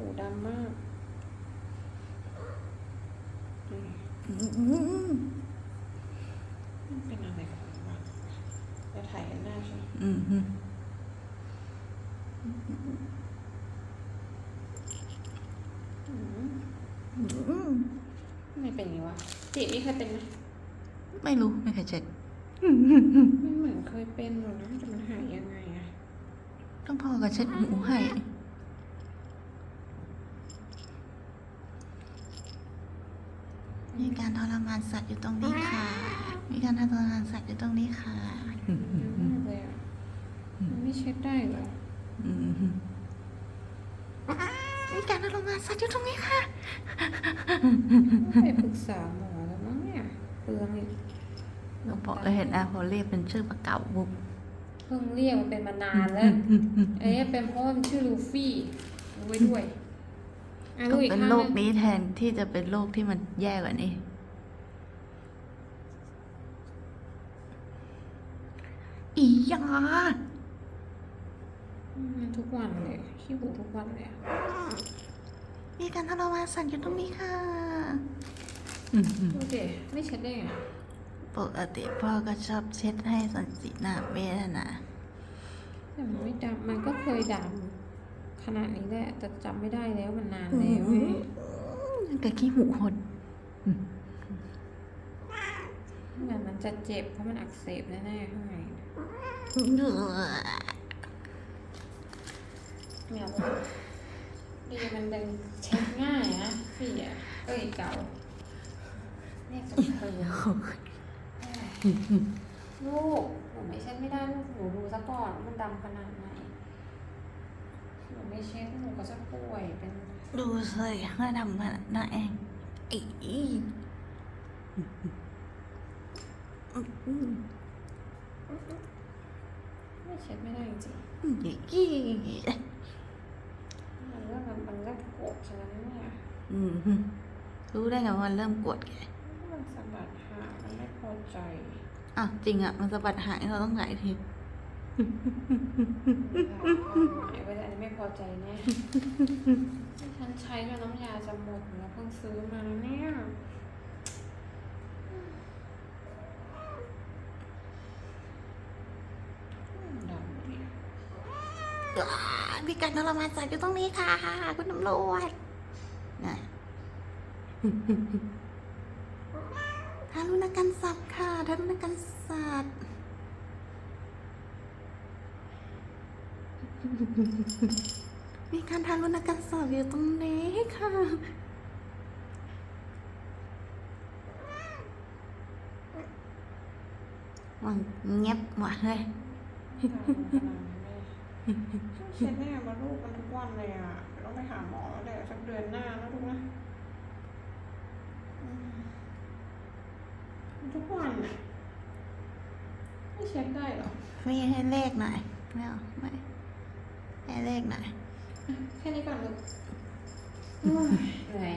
หูดำมากนี่อืมมันเป็นอะไรของมันวะจะถ่ายกันได้ใช่ไหมอืมอืมอืมอืมทำไมเป็นอย่างนี้วะจีนี่เคยเป็นไหมไม่รู้ไม่เคยเช็คมันเหมือนเคยเป็นอยู่นะแต่มันหายยังไงอะต้องพ่อก็เช็ดหูให้ มีการทรมานสัตว์อยู่ตรงนี้ค่ะ มีการทรมานสัตว์อยู่ตรงนี้ค่ะมากเลยอะมันไม่เช็ดได้เหรอมีการทรมานสัตว์อยู่ตรงนี้ค่ะไปปรึกษาหมอแล้วมั้งเนี่ยเปลืองอีกเราบอเราเห็นอาโฮเรียกเป็นชื่อปลาเกาบุกเพิ่งเรียกมันเป็นมานานแล้วอันนี้เป็นเพราะว่ามันชื่อลูฟี่รู้ไว้ด้วย ก็ลูกอีกเป็นข้างโรหคนึ่งนี้แทนที่จะเป็นโรคที่มันแย่กว่านี้ อีหยามันทุกวันเลยขี้หูทุกวันเลยอะมีการทรมานสัตว์อยู่ตรงนี้ค่ะอืมดูดิไม่เช็ดได้ไงปกติพ่อก็ชอบเช็ดให้สันติหน้าเวทนาแต่มันไม่ดำมันก็เคยดำ ขนาดนี้แหละแต่จำไม่ได้แล้วมันนานแล้วไงกับขี้หูหดเหมือนมันจะเจ็บเพราะมันอักเสบแน่ๆข้างในเนี่ยดีมันดึงเช็ดง่ายนะพี่อะเอ้ยเก่าเรียกสมเธอลูกหนูไม่เช็ดไม่ได้ลูกหนูดูซะก่อนว่ามันดำขนาดไหนหนู ไม่เช็ดหนูก็จะป่วยเป็นดูเลยว่าทำขนาดนั้นเองอีอีไม่เช็ดไม่ได้จริงอีอีๆมันเริ่มมันเริ่มโกรธฉันแล้วเนี่ยอืมรู้ได้ไงว่ามันเริ่มกดแกมันสะบัดหางมันไม่พอใจอะจริงอะ มันสะบัดหายเราต้องหลายที หมายไว้แต่อันนี้ไม่พอใจแน่ที่ฉันใช้แล้วน้ำยาจะหมดแล้วเพิ่งซื้อมาเนี่ยดำเนี่ยอ่ามีการทรมานสัตว์อยู่ตรงนี้ค่ะ คุณตำรวจน่ะทารุณกรรมสัตว์ค่ะทารุณกรรมสัตว์ มีการทารุณกรรมสัตว์อยู่ตรงนี้ค่ะ มันเงียบหมดเลยเช็ดแน่มาลูกมันทุกวันเลยอะต้องไปหาหมอแล้วแหละสักเดือนหน้านะลูกนะอืมทุกวันอะไม่เช็ดได้เหรอมีให้เลขหน่อย ไม่เอาไม่ให้ เลขหน่อยแค่นี้ก่อนลูกโอ้ยเหนื่อย